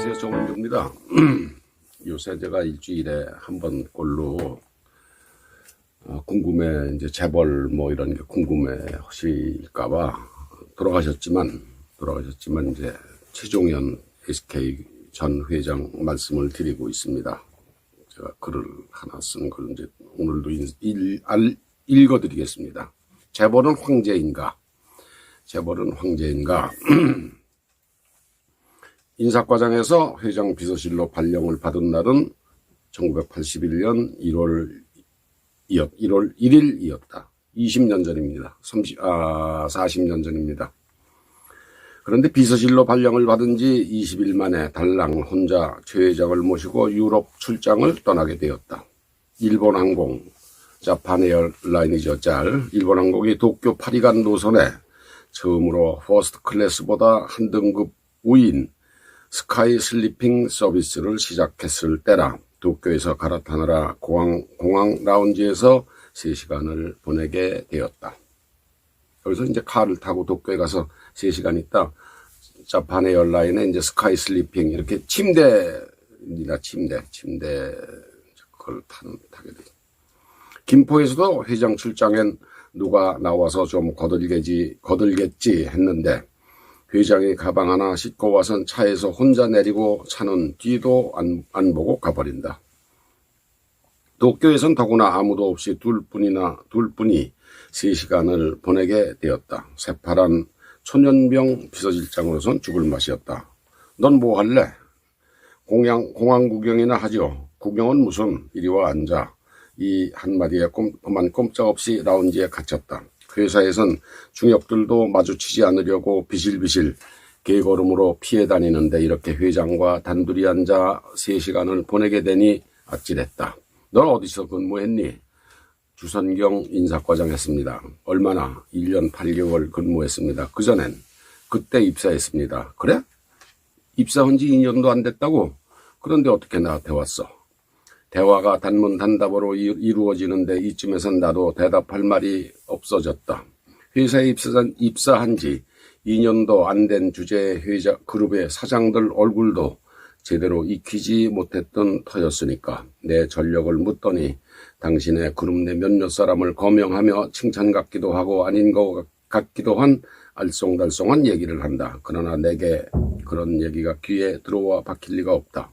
안녕하세요. 정원주입니다. 요새 제가 일주일에 한 번 꼴로 어, 궁금해, 이제 재벌 뭐 이런 게 궁금해 하실까봐 돌아가셨지만, 돌아가셨지만 이제 최종현 SK 전 회장 말씀을 드리고 있습니다. 제가 글을 하나 쓴 걸 이제 오늘도 읽어드리겠습니다. 재벌은 황제인가? 재벌은 황제인가? 인사과장에서 회장 비서실로 발령을 받은 날은 1981년 1월 1월 1일이었다. 20년 전입니다. 30, 아, 40년 전입니다. 그런데 비서실로 발령을 받은 지 20일 만에 달랑 혼자 최 회장을 모시고 유럽 출장을 떠나게 되었다. 일본 항공, 자판 에어라인이죠, 짤. 일본 항공이 도쿄 파리간 노선에 처음으로 퍼스트 클래스보다 한 등급 우인 스카이 슬리핑 서비스를 시작했을 때라 도쿄에서 갈아타느라 공항, 공항 라운지에서 3시간을 보내게 되었다. 여기서 이제 카를 타고 도쿄에 가서 3시간 있다 자판 에어라인에 이제 스카이 슬리핑 이렇게 침대입니다. 침대, 침대 그걸 타는, 타게 돼. 김포에서도 회장 출장엔 누가 나와서 좀 거들겠지, 거들겠지 했는데 회장이 가방 하나 싣고 와선 차에서 혼자 내리고 차는 뒤도 안, 안 보고 가버린다. 도쿄에선 더구나 아무도 없이 둘뿐이나 둘뿐이 세 시간을 보내게 되었다. 새파란 초년병 비서실장으로선 죽을 맛이었다. 넌 뭐 할래? 공양, 공항 구경이나 하죠. 구경은 무슨 이리와 앉아. 이 한마디에 꼼, 그만 꼼짝없이 라운지에 갇혔다. 회사에선 중역들도 마주치지 않으려고 비실비실 개걸음으로 피해 다니는데 이렇게 회장과 단둘이 앉아 3시간을 보내게 되니 아찔했다. 넌 어디서 근무했니? 주선경 인사과장 했습니다. 얼마나? 1년 8개월 근무했습니다. 그전엔 그때 입사했습니다. 그래? 입사한 지 2년도 안 됐다고? 그런데 어떻게 나한테 왔어? 대화가 단문 단답으로 이루어지는데 이쯤에선 나도 대답할 말이 없어졌다. 회사에 입사한, 입사한 지 2년도 안 된 주제 회자 그룹의 사장들 얼굴도 제대로 익히지 못했던 터였으니까 내 전력을 묻더니 당신의 그룹 내 몇몇 사람을 거명하며 칭찬 같기도 하고 아닌 것 같기도 한 알쏭달쏭한 얘기를 한다. 그러나 내게 그런 얘기가 귀에 들어와 박힐 리가 없다.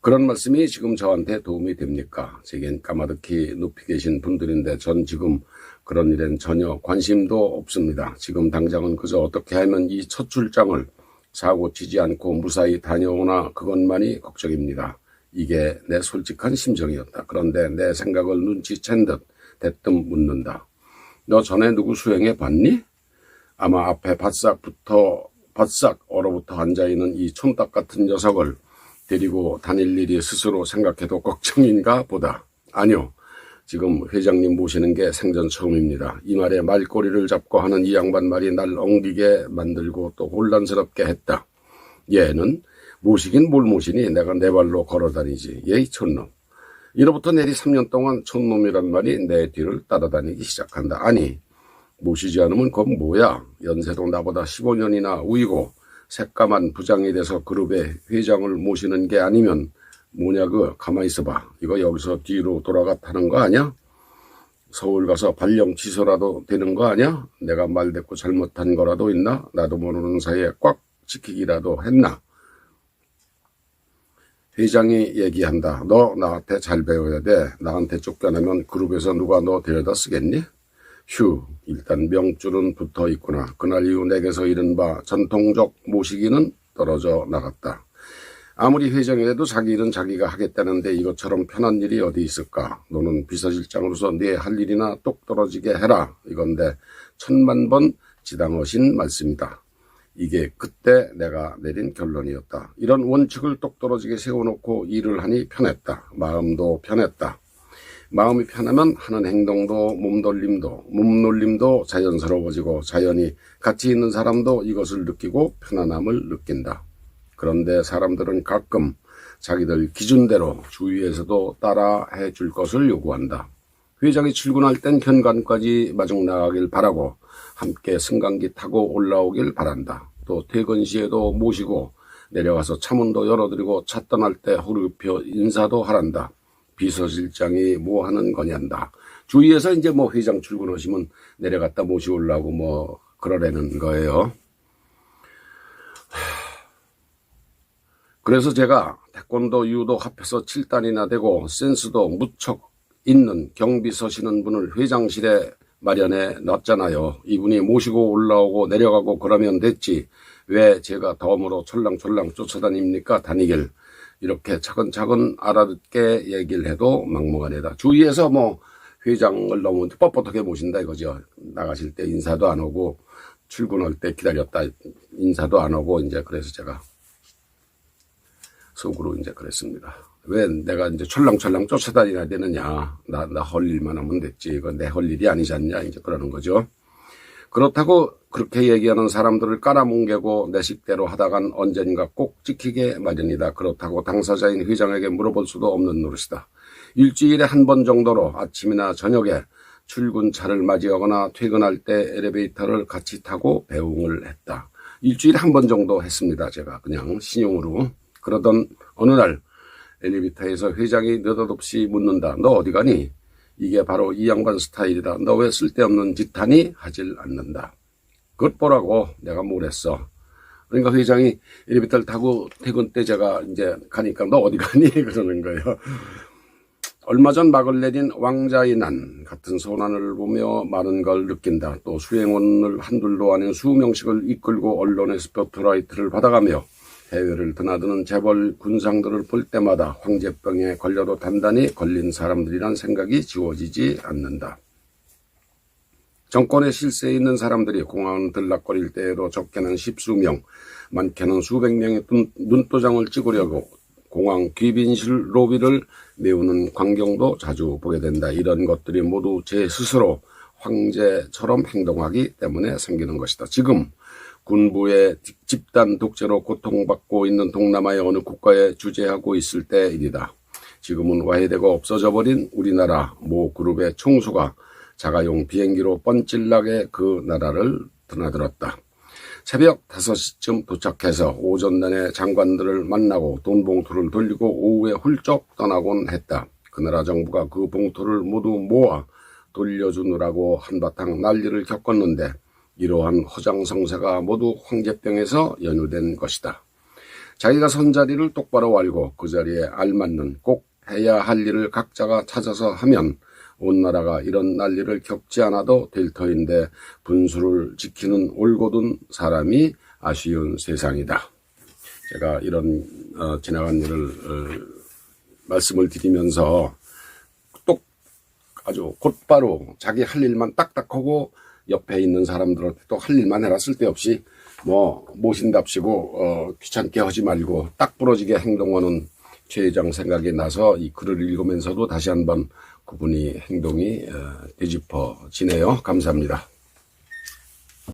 그런 말씀이 지금 저한테 도움이 됩니까? 제겐 까마득히 높이 계신 분들인데 전 지금 그런 일엔 전혀 관심도 없습니다. 지금 당장은 그저 어떻게 하면 이 첫 출장을 사고 치지 않고 무사히 다녀오나 그것만이 걱정입니다. 이게 내 솔직한 심정이었다. 그런데 내 생각을 눈치챈 듯 대뜸 묻는다. 너 전에 누구 수행해 봤니? 아마 앞에 바싹부터 바싹 얼어붙어 앉아있는 이 촌딱 같은 녀석을 데리고 다닐 일이 스스로 생각해도 걱정인가 보다. 아니요. 지금 회장님 모시는 게 생전 처음입니다. 이 말에 말꼬리를 잡고 하는 이 양반 말이 날 엉기게 만들고 또 혼란스럽게 했다. 얘는 모시긴 뭘 모시니 내가 내 발로 걸어다니지. 얘이 촌놈. 이로부터 내리 3년 동안 촌놈이란 말이 내 뒤를 따라다니기 시작한다. 아니 모시지 않으면 그건 뭐야. 연세도 나보다 15년이나 우이고 새까만 부장이 돼서 그룹의 회장을 모시는 게 아니면 뭐냐 그 가만히 있어봐 이거 여기서 뒤로 돌아가 타는 거 아니야? 서울 가서 발령 취소라도 되는 거 아니야? 내가 말대꾸 잘못한 거라도 있나? 나도 모르는 사이에 꽉 지키기라도 했나? 회장이 얘기한다. 너 나한테 잘 배워야 돼. 나한테 쫓겨나면 그룹에서 누가 너 데려다 쓰겠니? 휴, 일단 명줄은 붙어 있구나. 그날 이후 내게서 이른바 전통적 모시기는 떨어져 나갔다. 아무리 회장이라도 자기 일은 자기가 하겠다는데 이것처럼 편한 일이 어디 있을까? 너는 비서실장으로서 네 할 일이나 똑 떨어지게 해라. 이건데 천만 번 지당하신 말씀이다. 이게 그때 내가 내린 결론이었다. 이런 원칙을 똑 떨어지게 세워놓고 일을 하니 편했다. 마음도 편했다. 마음이 편하면 하는 행동도 몸돌림도 몸놀림도 자연스러워지고 자연히 같이 있는 사람도 이것을 느끼고 편안함을 느낀다. 그런데 사람들은 가끔 자기들 기준대로 주위에서도 따라 해 줄 것을 요구한다. 회장이 출근할 땐 현관까지 마중 나가길 바라고 함께 승강기 타고 올라오길 바란다. 또 퇴근 시에도 모시고 내려가서 차문도 열어드리고 차 떠날 때 호르표 인사도 하란다. 비서실장이 뭐 하는 거냐다. 주위에서 이제 뭐 회장 출근하시면 내려갔다 모시오려고 뭐 그러라는 거예요. 그래서 제가 태권도 유도 합해서 7단이나 되고 센스도 무척 있는 경비 서시는 분을 회장실에 마련해 놨잖아요. 이분이 모시고 올라오고 내려가고 그러면 됐지. 왜 제가 덤으로 철랑철랑 쫓아다닙니까? 다니길. 이렇게 차근차근 알아듣게 얘기를 해도 막무가내다. 주위에서 뭐 회장을 너무 뻣뻣하게 모신다 이거죠. 나가실 때 인사도 안 오고 출근할 때 기다렸다 인사도 안 오고 이제 그래서 제가 속으로 이제 그랬습니다. 왜 내가 이제 철랑철랑 쫓아다녀야 되느냐. 나, 나 할 일만 하면 됐지. 이거 내 할 일이 아니지 않냐. 이제 그러는 거죠. 그렇다고 그렇게 얘기하는 사람들을 깔아뭉개고 내 식대로 하다간 언젠가 꼭 찍히게 마련이다. 그렇다고 당사자인 회장에게 물어볼 수도 없는 노릇이다. 일주일에 한 번 정도로 아침이나 저녁에 출근차를 맞이하거나 퇴근할 때 엘리베이터를 같이 타고 배웅을 했다. 일주일에 한 번 정도 했습니다. 제가 그냥 신용으로. 그러던 어느 날 엘리베이터에서 회장이 느닷없이 묻는다. 너 어디 가니? 이게 바로 이 양반 스타일이다. 너 왜 쓸데없는 짓 하니? 하질 않는다. 그것 보라고 내가 뭘 했어. 그러니까 회장이 엘리베이터를 타고 퇴근 때 제가 이제 가니까 너 어디 가니? 그러는 거예요. 얼마 전 막을 내린 왕자의 난 같은 소난을 보며 많은 걸 느낀다. 또 수행원을 한둘도 아닌 수명씩을 이끌고 언론의 스포트라이트를 받아가며 해외를 드나드는 재벌 군상들을 볼 때마다 황제병에 걸려도 단단히 걸린 사람들이란 생각이 지워지지 않는다. 정권의 실세에 있는 사람들이 공항 들락거릴 때에도 적게는 십수명, 많게는 수백 명의 눈- 눈도장을 찍으려고 공항 귀빈실 로비를 메우는 광경도 자주 보게 된다. 이런 것들이 모두 제 스스로 황제처럼 행동하기 때문에 생기는 것이다. 지금 군부의 집단 독재로 고통받고 있는 동남아의 어느 국가에 주재하고 있을 때일이다. 지금은 와해되고 없어져 버린 우리나라 모 그룹의 총수가 자가용 비행기로 뻔질나게 그 나라를 드나들었다. 새벽 5시쯤 도착해서 오전 내내 장관들을 만나고 돈 봉투를 돌리고 오후에 훌쩍 떠나곤 했다. 그 나라 정부가 그 봉투를 모두 모아 돌려주느라고 한바탕 난리를 겪었는데 이러한 허장성세가 모두 황제병에서 연유된 것이다. 자기가 선 자리를 똑바로 알고 그 자리에 알맞는 꼭 해야 할 일을 각자가 찾아서 하면 온 나라가 이런 난리를 겪지 않아도 될 터인데 분수를 지키는 올곧은 사람이 아쉬운 세상이다. 제가 이런 어, 지나간 일을 어, 말씀을 드리면서 똑 아주 곧바로 자기 할 일만 딱딱하고 옆에 있는 사람들한테 또 할 일만 해라 쓸데없이 뭐 모신답시고 어, 귀찮게 하지 말고 딱 부러지게 행동하는 최 회장 생각이 나서 이 글을 읽으면서도 다시 한번 그분이 행동이 어, 되짚어지네요. 감사합니다.